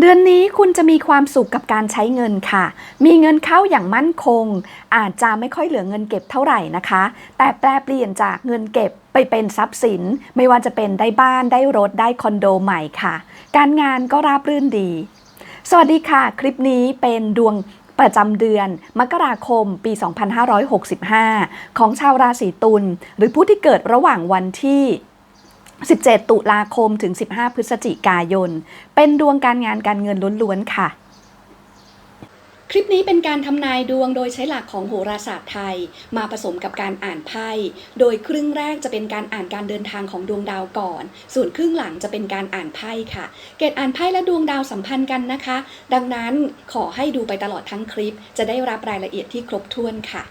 เดือนนี้คุณจะมีความสุขกับการใช้เงินค่ะ มีเงินเข้าอย่างมั่นคง อาจจะไม่ค่อยเหลือเงินเก็บเท่าไหร่นะคะ แต่แปลเปลี่ยนจากเงินเก็บไปเป็นทรัพย์สิน ไม่ว่าจะเป็นได้บ้านได้รถได้คอนโดใหม่ค่ะ การงานก็ราบรื่นดี สวัสดีค่ะ คลิปนี้เป็นดวงประจำเดือนมกราคมปี 2565 ของชาวราศีตุลหรือผู้ที่เกิดระหว่างวันที่ 17 ตุลาคมถึง 15 พฤศจิกายน เป็นดวงการงานการเงินล้วนๆค่ะ คลิปนี้เป็นการทำนายดวงโดยใช้หลักของโหราศาสตร์ไทย มาผสมกับการอ่านไพ่ โดยครึ่งแรกจะเป็นการอ่านการเดินทางของดวงดาวก่อน ส่วนครึ่งหลังจะเป็นการอ่านไพ่ค่ะ เกตอ่านไพ่และดวงดาวสัมพันธ์กันนะคะ ดังนั้นขอให้ดูไปตลอดทั้งคลิป จะได้รับรายละเอียดที่ครบถ้วนค่ะ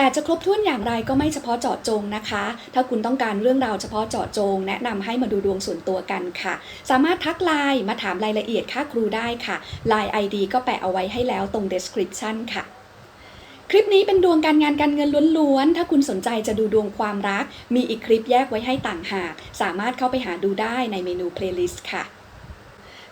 แต่จะครบถ้วนอย่างไรก็ไม่เฉพาะเจาะจงนะคะ ถ้าคุณต้องการเรื่องราวเฉพาะเจาะจง แนะนำให้มาดูดวงส่วนตัวกันค่ะ สามารถทักไลน์มาถามรายละเอียดค่าครูได้ค่ะ Line ID ก็แปะเอาไว้ให้แล้วตรง description ค่ะคลิปนี้เป็นดวงการงานการเงินล้วนๆ ถ้าคุณสนใจจะดูดวงความรัก มีอีกคลิปแยกไว้ให้ต่างหาก สามารถเข้าไปหาดูได้ในเมนู playlist ค่ะ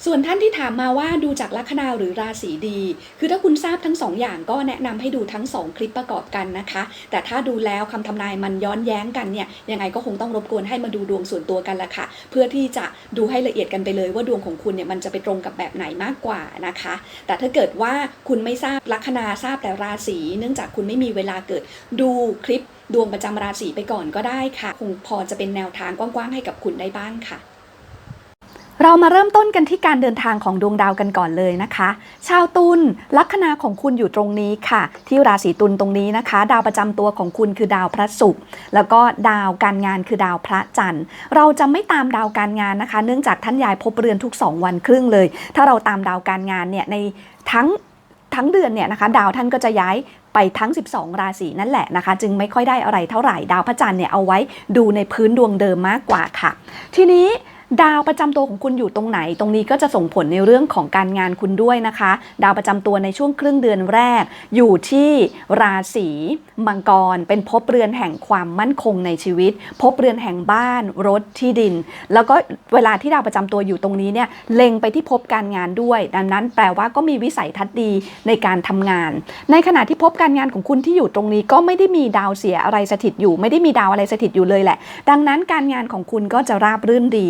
ส่วนท่านที่ถามมาว่าดูจากลัคนาหรือราศีดี คือถ้าคุณทราบทั้งสองอย่างก็แนะนำให้ดูทั้งสองคลิปประกอบกันนะคะ แต่ถ้าดูแล้วคำทำนายมันย้อนแย้งกันเนี่ยยังไงก็คงต้องรบกวนให้มาดูดวงส่วนตัวกันละค่ะ เพื่อที่จะดูให้ละเอียดกันไปเลยว่าดวงของคุณเนี่ยมันจะไปตรงกับแบบไหนมากกว่านะคะ แต่ถ้าเกิดว่าคุณไม่ทราบลัคนาทราบแต่ราศีเนื่องจากคุณไม่มีเวลาเกิดดูคลิปดวงประจำราศีไปก่อนก็ได้ค่ะ คงพอจะเป็นแนวทางกว้างๆให้กับคุณได้บ้างค่ะ เรามาเริ่มต้นกันที่การเดินทางของดวงดาวกันก่อนเลยนะคะ ชาวตุลลัคนาของคุณอยู่ตรงนี้ค่ะ ที่ราศีตุลตรงนี้นะคะ ดาวประจำตัวของคุณคือดาวพระศุกร์แล้วก็ดาวการงานคือดาวพระจันทร์ เราจะไม่ตามดาวการงานนะคะ เนื่องจากท่านยายภพเรือนทุก 2 วันครึ่งเลย ถ้าเราตามดาวการงานเนี่ยในทั้งทั้งเดือนเนี่ยนะคะดาวท่านก็จะย้ายไปทั้ง 12 ราศีนั่นแหละนะคะ จึงไม่ค่อยได้อะไรเท่าไหร่ดาวพระจันทร์เนี่ยเอาไว้ดูในพื้นดวงเดิมมากกว่าค่ะ ทีนี้ ดาวประจำตัวของคุณอยู่ตรงไหน ตรงนี้ก็จะส่งผลในเรื่องของการงานคุณด้วยนะคะ ดาวประจำตัวในช่วงครึ่งเดือนแรก อยู่ที่ราศีมังกร เป็นภพเรือนแห่งความมั่นคงในชีวิตภพเรือนแห่งบ้านรถที่ดิน แล้วก็เวลาที่ดาวประจำตัวอยู่ตรงนี้เนี่ยเล็งไปที่ภพการงานด้วย ดังนั้นแปลว่าก็มีวิสัยทัศน์ดีในการทำงาน ในขณะที่ภพการงานของคุณที่อยู่ตรงนี้ก็ไม่ได้มีดาวเสียอะไรสถิตอยู่ ไม่ได้มีดาวอะไรสถิตอยู่เลยแหละ ดังนั้นการงานของคุณก็จะราบรื่นดี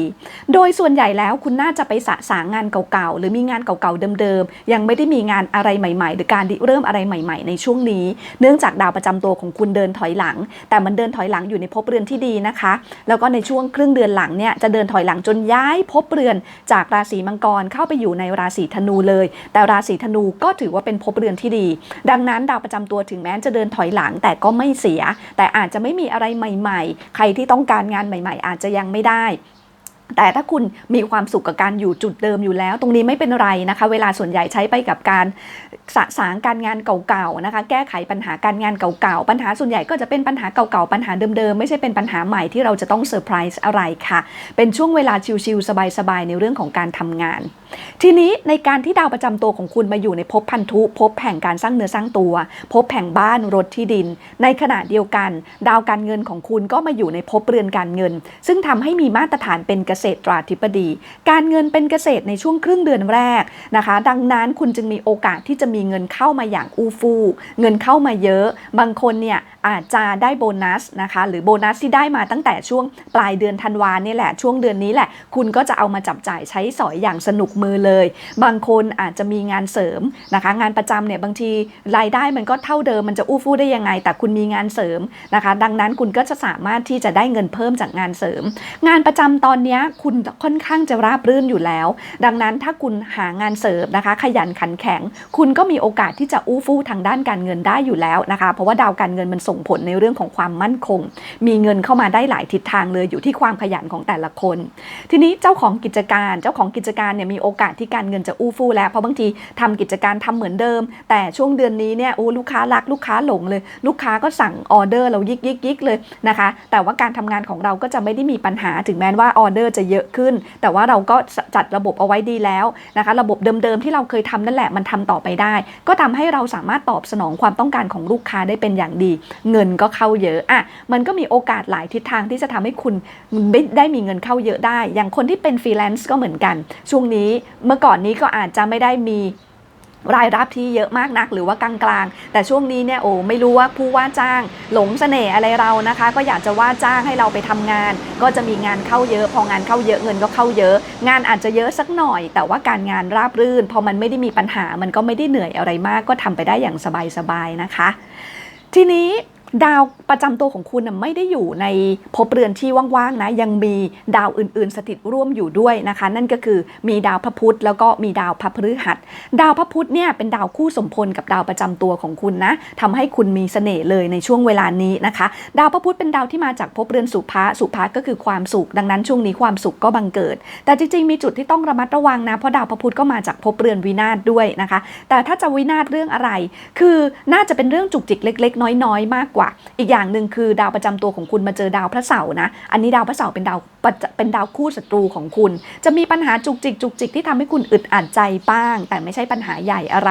โดยส่วนใหญ่แล้วคุณน่าจะไปสะสางงานเก่าๆ หรือมีงานเก่าๆเดิมๆ ยังไม่ได้มีงานอะไรใหม่ ๆ หรือการเริ่มอะไรใหม่ ๆ ในช่วงนี้ เนื่องจากดาวประจำตัวของคุณเดินถอยหลัง แต่มันเดินถอยหลังอยู่ในภพเรือนที่ดีนะคะ แล้วก็ในช่วงครึ่งเดือนหลังเนี่ยจะเดินถอยหลังจนย้ายภพเรือน จากราศีมังกรเข้าไปอยู่ในราศีธนูเลย แต่ราศีธนูก็ถือว่าเป็นภพเรือนที่ดี ดังนั้นดาวประจำตัวถึงแม้จะเดินถอยหลังแต่ก็ไม่เสีย แต่อาจจะไม่มีอะไรใหม่ ๆ ใครที่ต้องการงานใหม่ ๆ อาจจะยังไม่ได้ แต่ถ้าคุณมีความสุขกับการอยู่จุดเดิมอยู่แล้ว ตรงนี้ไม่เป็นไรนะคะ เวลาส่วนใหญ่ใช้ไปกับการสะสางการงานเก่าๆนะคะ แก้ไขปัญหาการงานเก่าๆปัญหาส่วนใหญ่ก็จะเป็นปัญหาเก่าๆปัญหาเดิมๆไม่ใช่เป็นปัญหาใหม่ที่เราจะต้องเซอร์ไพรส์อะไรค่ะ เป็นช่วงเวลาชิลๆสบายๆในเรื่องของการทำงาน ทีนี้ในการที่ดาวประจำตัวของคุณมาอยู่ในภพพันธุภพแห่งการสร้างเนื้อสร้างตัวภพแห่งบ้านรถที่ดิน ในขณะเดียวกัน ดาวการเงินของคุณก็มาอยู่ในภพเรือนการเงิน ซึ่งทำให้มีมาตรฐานเป็นเกษตราธิบดี การเงินเป็นเกษตรในช่วงครึ่งเดือนแรกนะคะ ดังนั้นคุณจึงมีโอกาสที่จะมีเงินเข้ามาอย่างอู้ฟู่เงินเข้ามาเยอะ บางคนเนี่ย อาจจะได้โบนัสนะคะหรือโบนัสที่ได้มาตั้งแต่ช่วงปลายเดือนธันวาเนี่ยแหละช่วงเดือนนี้แหละ คุณก็จะเอามาจับจ่ายใช้สอยอย่างสนุกมือเลย บางคนอาจจะมีงานเสริมนะคะ งานประจำเนี่ยบางทีรายได้มันก็เท่าเดิมมันจะอู้ฟู่ได้ยังไง แต่คุณมีงานเสริมนะคะ ดังนั้นคุณก็จะสามารถที่จะได้เงินเพิ่มจากงานเสริม งานประจำตอนนี้คุณค่อนข้างจะราบรื่นอยู่แล้ว ดังนั้นถ้าคุณหางานเสริมนะคะ ขยันขันแข็ง คุณก็มีโอกาสที่จะอู้ฟู่ทางด้านการเงินได้อยู่แล้วนะคะ เพราะว่าดาวการเงินมันส่งงผลในเรื่องของความมั่นคง มีเงินเข้ามาได้หลายทิศทางเลยอยู่ที่ความขยันของแต่ละคน ทีนี้เจ้าของกิจการเจ้าของกิจการเนี่ยมีโอกาสที่การเงินจะอู้ฟู่แล้ว เพราะบางทีทำกิจการทำเหมือนเดิม แต่ช่วงเดือนนี้เนี่ยโอ้ลูกค้ารักลูกค้าหลงเลย ลูกค้าก็สั่งออเดอร์เรายิกยิกยิกเลยนะคะ แต่ว่าการทำงานของเราก็จะไม่ได้มีปัญหาถึงแม้ว่าออเดอร์จะเยอะขึ้น แต่ว่าเราก็จัดระบบเอาไว้ดีแล้วนะคะ ระบบเดิมๆที่เราเคยทำนั่นแหละมันทำต่อไปได้ ก็ทำให้เราสามารถตอบสนองความต้องการของลูกค้าได้เป็นอย่างดีเงินก็เข้าเยอะอะมันก็มีโอกาสหลายทิศทางที่จะทำให้คุณได้ได้มีเงินเข้าเยอะได้ อย่างคนที่เป็นฟรีแลนซ์ก็เหมือนกัน ช่วงนี้เมื่อก่อนนี้ก็อาจจะไม่ได้มีรายรับที่เยอะมากนักหรือว่ากลางๆ แต่ช่วงนี้เนี่ยโอ้ไม่รู้ว่าผู้ว่าจ้างหลงเสน่ห์อะไรเรานะคะ ก็อยากจะว่าจ้างให้เราไปทำงาน ก็จะมีงานเข้าเยอะ พองานเข้าเยอะเงินก็เข้าเยอะ งานอาจจะเยอะสักหน่อย แต่ว่าการงานราบรื่น พอมันไม่ได้มีปัญหามันก็ไม่ได้เหนื่อยอะไรมาก ก็ทำไปได้อย่างสบายๆนะคะ ทีนี้ ดาวประจำตัวของคุณนะไม่ได้อยู่ในภพเรือนที่ว่างๆนะยังมีดาวอื่นๆ สถิตร่วมอยู่ด้วยนะคะ นั่นก็คือมีดาวพระพุธแล้วก็มีดาวพระพฤหัส ดาวพระพุธเนี่ยเป็นดาวคู่สมพลกับดาวประจำตัวของคุณนะทำให้คุณมีเสน่ห์เลยในช่วงเวลานี้นะคะ ดาวพระพุธเป็นดาวที่มาจากภพเรือนสุภะสุภะก็คือความสุข ดังนั้นช่วงนี้ความสุขก็บังเกิด แต่จริงๆ มีจุดที่ต้องระมัดระวังนะเพราะดาวพระพุธก็มาจากภพเรือนวินาศด้วยนะคะ แต่ถ้าจะวินาศเรื่องอะไร คือน่าจะเป็นเรื่องจุกจิกเล็ก ๆ น้อยๆ มากกว่าอีกอย่างหนึ่งคือดาวประจำตัวของคุณมาเจอดาวพระเสาร์นะ อันนี้ดาวพระเสาร์เป็นดาวเป็นดาวคู่ศัตรูของคุณ จะมีปัญหาจุกจิกจุกจิกที่ทำให้คุณอึดอัดใจบ้าง แต่ไม่ใช่ปัญหาใหญ่อะไร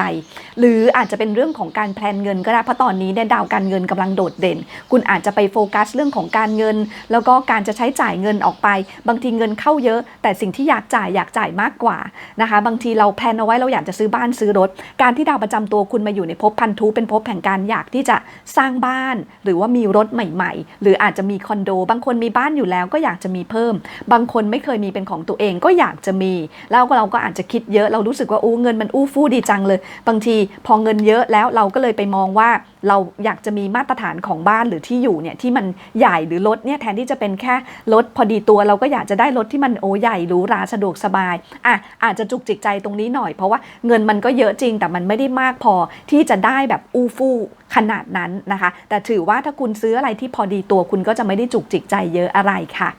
หรืออาจจะเป็นเรื่องของการแพลนเงินก็ได้เพราะตอนนี้เนี่ยดาวการเงินกำลังโดดเด่น คุณอาจจะไปโฟกัสเรื่องของการเงิน แล้วก็การจะใช้จ่ายเงินออกไป บางทีเงินเข้าเยอะ แต่สิ่งที่อยากจ่ายอยากจ่ายมากกว่านะคะ บางทีเราแพลนเอาไว้เราอยากจะซื้อบ้านซื้อรถ การที่ดาวประจำตัวคุณมาอยู่ในภพพันธุเป็นภพแห่งการอยากที่จะสร้างบ้านหรือว่ามีรถใหม่ ๆ หรืออาจจะมีคอนโด บางคนมีบ้านอยู่แล้วก็อยากจะมีเพิ่ม บางคนไม่เคยมีเป็นของตัวเองก็อยากจะมี แล้วเราก็อาจจะคิดเยอะเรารู้สึกว่าโอ้เงินมันอู้ฟู่ดีจังเลย บางทีพอเงินเยอะแล้วเราก็เลยไปมองว่า เราอยากจะมีมาตรฐานของบ้านหรือที่อยู่เนี่ยที่มันใหญ่หรือรถเนี่ยแทนที่จะเป็นแค่รถพอดีตัวเราก็อยากจะได้รถที่มันโอ้ใหญ่หรูหราสะดวกสบายอะอาจจะจุกจิกใจตรงนี้หน่อย เพราะว่าเงินมันก็เยอะจริงแต่มันไม่ได้มากพอที่จะได้แบบอู้ฟู่ขนาดนั้นนะคะ แต่ถือว่าถ้าคุณซื้ออะไรที่พอดีตัวคุณก็จะไม่ได้จุกจิกใจเยอะอะไรค่ะ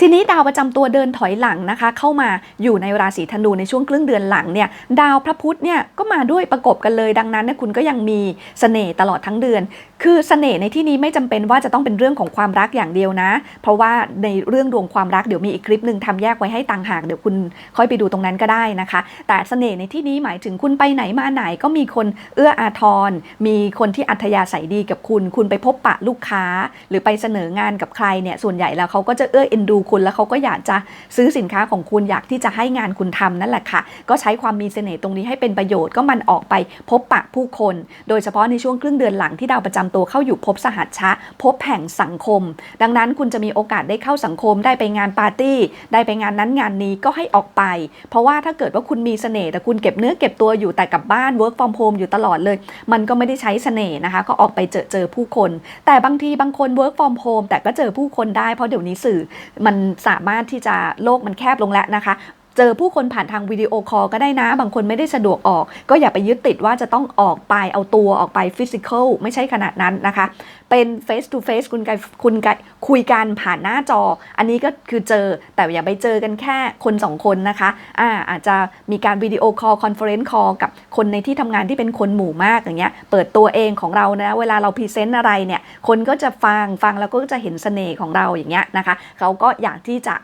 ทีนี้ดาวประจำตัวเดินถอยหลังนะคะ เข้ามาอยู่ในราศีธนูในช่วงครึ่งเดือนหลังเนี่ยดาวพระพุธเนี่ยก็มาด้วยประกบกันเลย ดังนั้นเนี่ยคุณก็ยังมีเสน่ห์ตลอดทั้งเดือน คือเสน่ห์ในที่นี้ไม่จำเป็นว่าจะต้องเป็นเรื่องของความรักอย่างเดียวนะ เพราะว่าในเรื่องดวงความรักเดี๋ยวมีอีกคลิปหนึ่งทำแยกไว้ให้ต่างหากเดี๋ยวคุณค่อยไปดูตรงนั้นก็ได้นะคะ แต่เสน่ห์ในที่นี้หมายถึงคุณไปไหนมาไหนก็มีคนเอื้ออาทร มีคนที่อัธยาศัยดีกับคุณ คุณไปพบปะลูกค้า หรือไปเสนองานกับใครเนี่ยส่วนใหญ่แล้วเขาก็จะเอื้อเอ็นดูคุณแล้วเขาก็อยากจะซื้อสินค้าของคุณอยากที่จะให้งานคุณทำนั่นแหละค่ะ ก็ใช้ความมีเสน่ห์ตรงนี้ให้เป็นประโยชน์ก็มันออกไปพบปะผู้คน โดยเฉพาะในช่วงครึ่งเดือนหลังที่ดาวประจำตัวเข้าอยู่พบสหัชชะ พบแห่งสังคม ดังนั้นคุณจะมีโอกาสได้เข้าสังคมได้ไปงานปาร์ตี้ ได้ไปงานนั้นงานนี้ก็ให้ออกไป เพราะว่าถ้าเกิดว่าคุณมีเสน่ห์แต่คุณเก็บเนื้อเก็บตัวอยู่แต่กับบ้าน work from home อยู่ตลอดเลย มันก็ไม่ได้ใช้เสน่ห์นะคะ ก็ออกไปเจอเจอผู้คน แต่บางทีบางคน work from home แต่ก็เจอผู้คนได้เพราะเดี๋ยวนี้สื่อมันสามารถที่จะโลกมันแคบลงแล้วนะคะ เจอผู้คนผ่านทางวิดีโอคอลก็ได้นะ บางคนไม่ได้สะดวกออก ก็อย่าไปยึดติดว่าจะต้องออกไปเอาตัวออกไปฟิสิกอลไม่ใช่ขนาดนั้นนะคะ เป็น face to face คุณกันคุณกันคุยกันผ่านหน้าจอ อันนี้ก็คือเจอแต่อย่าไปเจอกันแค่คนสองคนนะคะอ่าอาจจะมีการวิดีโอคอลคอนเฟอเรนซ์คอลกับคนในที่ทำงานที่เป็นคนหมู่มากอย่างเงี้ยเปิดตัวเองของเรานะเวลาเราพรีเซนต์อะไรเนี่ยคนก็จะฟังฟังแล้วก็จะเห็นเสน่ห์ของเราอย่างเงี้ยนะคะเขาก็อยากที่จะ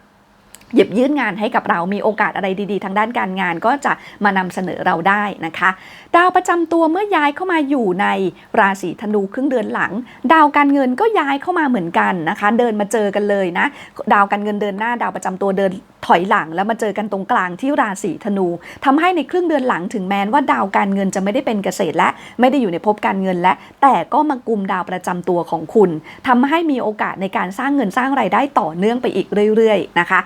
หยิบยื่นงานให้กับเรามีโอกาสอะไรดีๆ ทางด้านการงานก็จะมานำเสนอเราได้นะคะ ดาวประจำตัวเมื่อย้ายเข้ามาอยู่ในราศีธนูครึ่งเดือนหลัง ดาวการเงินก็ย้ายเข้ามาเหมือนกันนะคะ เดินมาเจอกันเลยนะ ดาวการเงินเดินหน้า ดาวประจำตัวเดินถอยหลังแล้วมาเจอกันตรงกลางที่ราศีธนูทำให้ในครึ่งเดือนหลังถึงแม้ว่าดาวการเงินจะไม่ได้เป็นเกษตรและไม่ได้อยู่ในภพการเงินและ แต่ก็มากุมดาวประจำตัวของคุณทำให้มีโอกาสในการสร้างเงินสร้างไรายได้ต่อเนื่องไปอีกเรื่อย ๆ นะคะ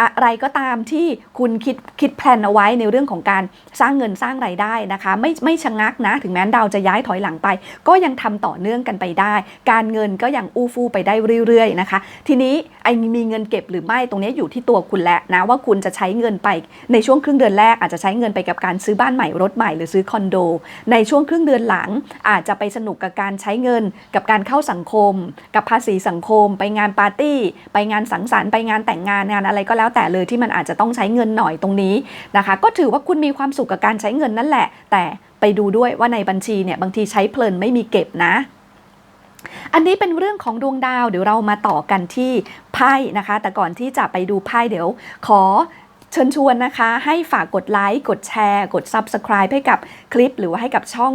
อะไรก็ตามที่คุณคิดคิดแพลนเอาไว้ในเรื่องของการสร้างเงินสร้างไรายได้นะคะ ไม่ไม่ชะงักนะ ถึงแม้ดาวจะย้ายถอยหลังไป ก็ยังทำต่อเนื่องกันไปได้ การเงินก็ยังอู้ฟู่ไปได้เรื่อยๆนะคะ ทีนี้ไอ้มีเงินเก็บหรือไม่ตรงนี้อยู่ที่ตัวคุณแล้วนะว่าคุณจะใช้เงินไปในช่วงครึ่งเดือนแรกอาจจะใช้เงินไปกับการซื้อบ้านใหม่รถใหม่หรือซื้อคอนโด ในช่วงครึ่งเดือนหลัง อาจจะไปสนุกกับการใช้เงิน กับการเข้าสังคม กับภาษีสังคม ไปงานปาร์ตี้ ไปงานสังสรรค์ไปงานแต่งงานงานอะไรก็แล้วแล้วแต่เลยที่มันอาจจะต้องใช้เงินหน่อยตรงนี้นะคะ ก็ถือว่าคุณมีความสุขกับการใช้เงินนั่นแหละ แต่ไปดูด้วยว่าในบัญชีเนี่ยบางทีใช้เพลินไม่มีเก็บนะอันนี้เป็นเรื่องของดวงดาวเดี๋ยวเรามาต่อกันที่ไพ่นะคะ แต่ก่อนที่จะไปดูไพ่เดี๋ยว ขอเชิญชวนนะคะ ให้ฝากกดไลค์กดแชร์ กด Subscribe ให้กับคลิป หรือว่าให้กับช่อง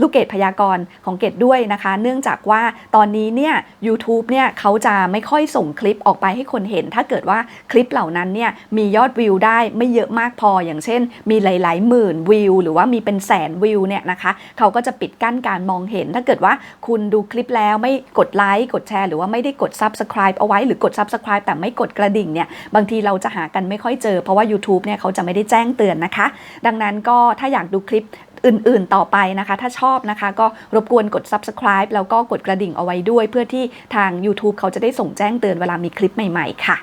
ลูกเกดพยากรณ์ของเกดด้วยนะคะ เนื่องจากว่าตอนนี้เนี่ย YouTube เนี่ยเขาจะไม่ค่อยส่งคลิปออกไปให้คนเห็น ถ้าเกิดว่าคลิปเหล่านั้นเนี่ยมียอดวิวได้ไม่เยอะมากพออย่างเช่น มีหลาย ๆ หมื่นวิว หรือว่ามีเป็นแสนวิวเนี่ยนะคะเขาก็จะปิดกั้นการมองเห็น ถ้าเกิดว่าคุณดูคลิปแล้วไม่กดไลค์กดแชร์หรือว่าไม่ได้กด Subscribe เอาไว้หรือกด Subscribe แต่ไม่กดกระดิ่งเนี่ยบางทีเราจะหากันไม่ค่อยเจอเพราะว่า YouTube เนี่ยเขาจะไม่ได้แจ้งเตือนนะคะ ดังนั้นก็ถ้าอยากดูคลิป อื่นๆต่อไปนะคะ ถ้าชอบนะคะ ก็รบกวนกด subscribe แล้วก็กดกระดิ่งเอาไว้ด้วย เพื่อที่ทาง YouTube เขาจะได้ส่งแจ้งเตือนเวลามีคลิปใหม่ๆค่ะ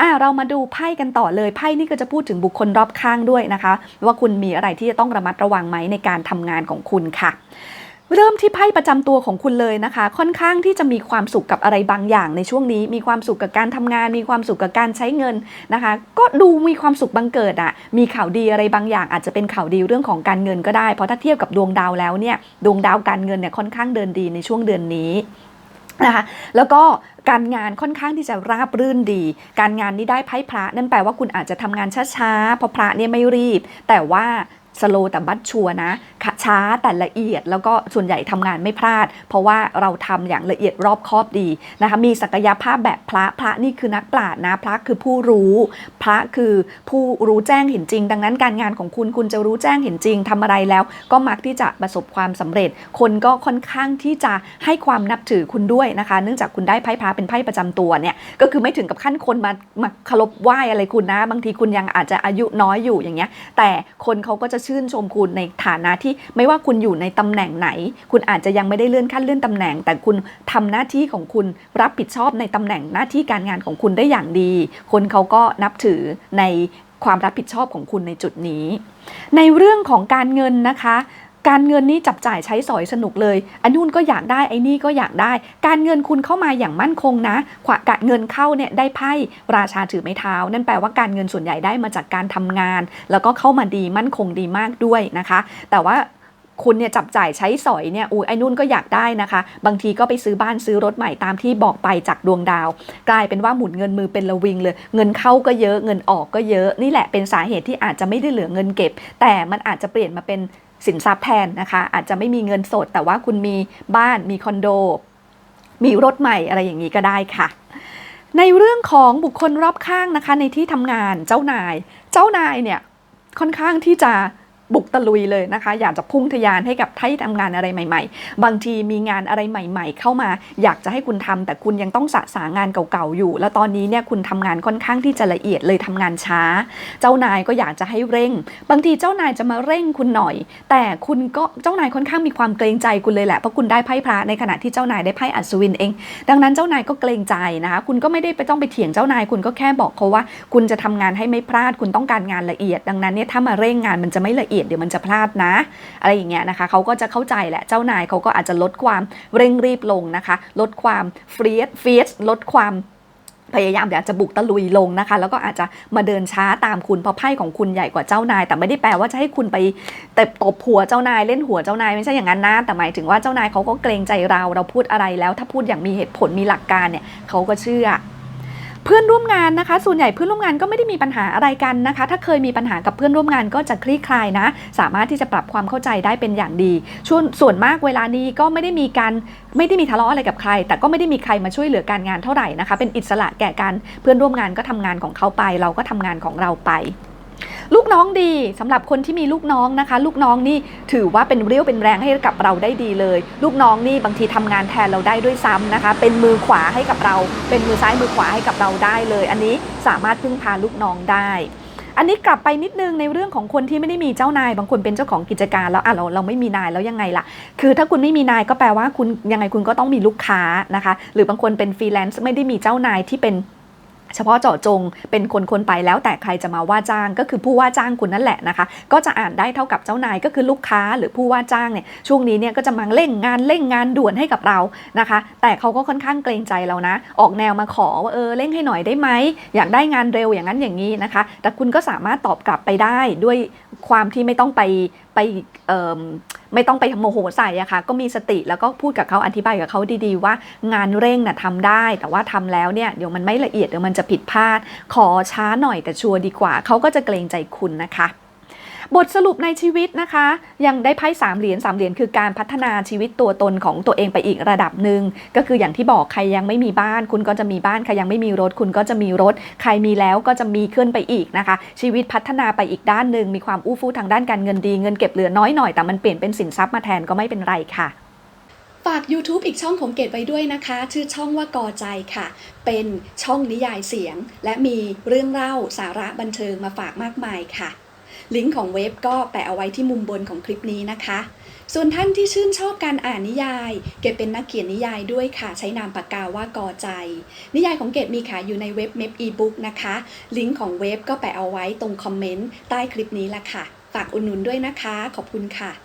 อ่าเรามาดูไพ่กันต่อเลยไพ่นี่ก็จะพูดถึงบุคคลรอบข้างด้วยนะคะ ว่าคุณมีอะไรที่จะต้องระมัดระวังไหมในการทำงานของคุณค่ะ เริ่มที่ไพ่ประจำตัวของคุณเลยนะคะ ค่อนข้างที่จะมีความสุขกับอะไรบางอย่างในช่วงนี้ มีความสุขกับการทำงาน มีความสุขกับการใช้เงินนะคะ ก็ดูมีความสุขบังเกิดอะ่ะ มีข่าวดีอะไรบางอย่าง อาจจะเป็นข่าวดีเรื่องของการเงินก็ได้ เพราะถ้าเทียบกับดวงดาวแล้วเนี่ยดวงดาวการเงินเนี่ยค่อนข้างเดินดีในช่วงเดือนนี้นะคะแล้วก็การงานค่อนข้างที่จะราบรื่นดี การงานนี้ได้ไพ่พระ นั่นแปลว่าคุณอาจจะทำงานช้าๆเพราะพระเนี่ยไม่รีบ แต่ว่า สโลแต่บัดชัวนะช้าแต่ละเอียดแล้วก็ส่วนใหญ่ทำงานไม่พลาด เพราะว่าเราทำอย่างละเอียดรอบคอบดีนะคะมีศักยภาพแบบพระพระนี่คือนักปราชญ์นะพระคือผู้รู้ พระคือผู้รู้แจ้งเห็นจริง ดังนั้นการงานของคุณคุณจะรู้แจ้งเห็นจริงทำอะไรแล้ว ก็มักที่จะประสบความสำเร็จ คนก็ค่อนข้างที่จะให้ความนับถือคุณด้วยนะคะ เนื่องจากคุณได้ไพ่พระเป็นไพ่ประจำตัวเนี่ยก็คือไม่ถึงกับขั้นคนมามาเคารพไหว้อะไรคุณนะ บางทีคุณยังอาจจะอายุน้อยอยู่อย่างเงี้ยแต่คนเขาก็จะชื่นชมคุณในฐานะที่ไม่ว่าคุณอยู่ในตำแหน่งไหน คุณอาจจะยังไม่ได้เลื่อนขั้นเลื่อนตำแหน่ง แต่คุณทำหน้าที่ของคุณรับผิดชอบในตำแหน่งหน้าที่การงานของคุณได้อย่างดี คนเขาก็นับถือในความรับผิดชอบของคุณในจุดนี้ ในเรื่องของการเงินนะคะ การเงินนี่จับจ่ายใช้สอยสนุกเลยอันนู้นก็อยากได้ไอ้นี่ก็อยากได้ การเงินคุณเข้ามาอย่างมั่นคงนะขวาการเงินเข้าเนี่ยได้ไพ่ราชาถือไม้เท้า นั่นแปลว่าการเงินส่วนใหญ่ได้มาจากการทำงาน แล้วก็เข้ามาดีมั่นคงดีมากด้วยนะคะ แต่ว่าคุณเนี่ยจับจ่ายใช้สอยเนี่ยอุ้ยไอ้นุ่นก็อยากได้นะคะ บางทีก็ไปซื้อบ้านซื้อรถใหม่ตามที่บอกไปจากดวงดาว กลายเป็นว่าหมุนเงินมือเป็นระวิงเลย เงินเข้าก็เยอะเงินออกก็เยอะ นี่แหละเป็นสาเหตุที่อาจจะไม่ได้เหลือเงินเก็บ แต่มันอาจจะเปลี่ยนมาเป็น สินทรัพย์แทนนะคะ อาจจะไม่มีเงินสด แต่ว่าคุณมีบ้านมีคอนโด มีรถใหม่อะไรอย่างนี้ก็ได้ค่ะ ในเรื่องของบุคคลรอบข้างนะคะ ในที่ทำงานเจ้านาย เจ้านายเนี่ยค่อนข้างที่จะ บุกตะลุยเลยนะคะ อยากจะพุ่งทะยานให้กับไทยทำงานอะไรใหม่ ๆ บางทีมีงานอะไรใหม่ ๆ เข้ามา อยากจะให้คุณทำแต่คุณยังต้องสะสางานเก่าๆอยู่ แล้วตอนนี้เนี่ยคุณทำงานค่อนข้างที่จะละเอียดเลยทำงานช้า เจ้านายก็อยากจะให้เร่ง บางทีเจ้านายจะมาเร่งคุณหน่อย แต่คุณก็เจ้านายค่อนข้างมีความเกรงใจคุณเลยแหละเพราะคุณได้ไพ่พระในขณะที่เจ้านายได้ไพ่อัศวินเอง ดังนั้นเจ้านายก็เกรงใจนะคะคุณก็ไม่ได้ไปต้องไปเถียงเจ้านาย คุณก็แค่บอกเขาว่า คุณจะทำงานให้ไม่พลาด คุณต้องการงานละเอียด ดังนั้นเนี่ยถ้ามาเร่งงานมันจะไม่ละเอียดเดี๋ยวมันจะพลาดนะ อะไรอย่างเงี้ยนะคะเขาก็จะเข้าใจแหละเจ้านายเขาก็อาจจะลดความเร่งรีบลงนะคะ ลดความเฟรียสเฟียสลดความพยายามอยากจะบุกตะลุยลงนะคะ แล้วก็อาจจะมาเดินช้าตามคุณเพราะไพ่ของคุณใหญ่กว่าเจ้านาย แต่ไม่ได้แปลว่าจะให้คุณไปแต่ตบหัวเจ้านายเล่นหัวเจ้านายไม่ใช่อย่างนั้นนะแต่หมายถึงว่าเจ้านายเขาก็เกรงใจเรา เราพูดอะไรแล้ว ถ้าพูดอย่างมีเหตุผลมีหลักการเนี่ยเขาก็เชื่อ เพื่อนร่วมงานนะคะ ส่วนใหญ่เพื่อนร่วมงานก็ไม่ได้มีปัญหาอะไรกันนะคะ ถ้าเคยมีปัญหากับเพื่อนร่วมงานก็จะคลี่คลายนะ สามารถที่จะปรับความเข้าใจได้เป็นอย่างดีช่วงส่วนมากเวลานี้ก็ไม่ได้มีการไม่ได้มีทะเลาะอะไรกับใคร แต่ก็ไม่ได้มีใครมาช่วยเหลือการงานเท่าไหร่นะคะ เป็นอิสระแก่กันเพื่อนร่วมงานก็ทำงานของเขาไป เราก็ทำงานของเราไป ลูกน้องดีสำหรับคนที่มีลูกน้องนะคะ ลูกน้องนี่ถือว่าเป็นเรี่ยวเป็นแรงให้กับเราได้ดีเลย ลูกน้องนี่บางทีทำงานแทนเราได้ด้วยซ้ำนะคะ เป็นมือขวาให้กับเรา เป็นมือซ้ายมือขวาให้กับเราได้เลย อันนี้สามารถพึ่งพาลูกน้องได้อันนี้กลับไปนิดนึงในเรื่องของคนที่ไม่ได้มีเจ้านาย บางคนเป็นเจ้าของกิจการแล้วอะเราเราไม่มีนายแล้วยังไงล่ะ คือถ้าคุณไม่มีนายก็แปลว่าคุณยังไงคุณก็ต้องมีลูกค้านะคะ หรือบางคนเป็นฟรีแลนซ์ไม่ได้มีเจ้านายที่เป็น เฉพาะเจาะจงเป็นคนคนไปแล้วแต่ใครจะมาว่าจ้างก็คือผู้ว่าจ้างคุณนั่นแหละนะคะ ก็จะอ่านได้เท่ากับเจ้านายก็คือลูกค้าหรือผู้ว่าจ้างเนี่ยช่วงนี้เนี่ยก็จะมาเร่งงานเร่งงานด่วนให้กับเรานะคะ แต่เขาก็ค่อนข้างเกรงใจเรานะ ออกแนวมาขอว่าเออเร่งให้หน่อยได้ไหมอยากได้งานเร็วอย่างนั้นอย่างนี้นะคะ แต่คุณก็สามารถตอบกลับไปได้ด้วยความที่ไม่ต้องไป ไปไม่ต้องไปโมโหใส่อะค่ะก็มีสติแล้วก็พูดกับเขาอธิบายกับเขาดีๆ ว่างานเร่งน่ะทำได้ แต่ว่าทำแล้วเนี่ยเดี๋ยวมันไม่ละเอียดเดี๋ยวมันจะผิดพลาด ขอช้าหน่อยแต่ชัวร์ดีกว่า เขาก็จะเกรงใจคุณนะคะ บทสรุปในชีวิตนะคะ ยังได้ไพ่สามเหรียญสามเหรียญคือการพัฒนาชีวิตตัวตนของตัวเองไปอีกระดับหนึ่งก็คืออย่างที่บอกใครยังไม่มีบ้าน คุณก็จะมีบ้านใครยังไม่มีรถ คุณก็จะมีรถ ใครมีแล้วก็จะมีขึ้นไปอีกนะคะ ชีวิตพัฒนาไปอีกด้านหนึ่งมีความอู้ฟู่ทางด้านการเงินดีเงินเก็บเหลือน้อยหน่อยแต่มันเปลี่ยนเป็นสินทรัพย์มาแทนก็ไม่เป็นไรค่ะฝาก YouTube อีกช่องของเกดไว้ด้วยนะคะ ชื่อช่องว่ากอใจค่ะ เป็นช่องนิยายเสียง และมีเรื่องเล่าสาระบันเทิงมาฝากมากมายค่ะ ลิงก์ของเว็บก็แปะเอาไว้ที่มุมบนของคลิปนี้นะคะ ส่วนท่านที่ชื่นชอบการอ่านนิยาย เกดเป็นนักเขียนนิยายด้วยค่ะ ใช้นามปากกาว่ากอใจ นิยายของเกดมีขายอยู่ในเว็บเม p อีบุ๊กนะคะ ลิงก์ของเว็บก็แปะเอาไว้ตรงคอมเมนต์ใต้คลิปนี้ละค่ะ ฝากอุดหนุนด้วยนะคะ ขอบคุณค่ะ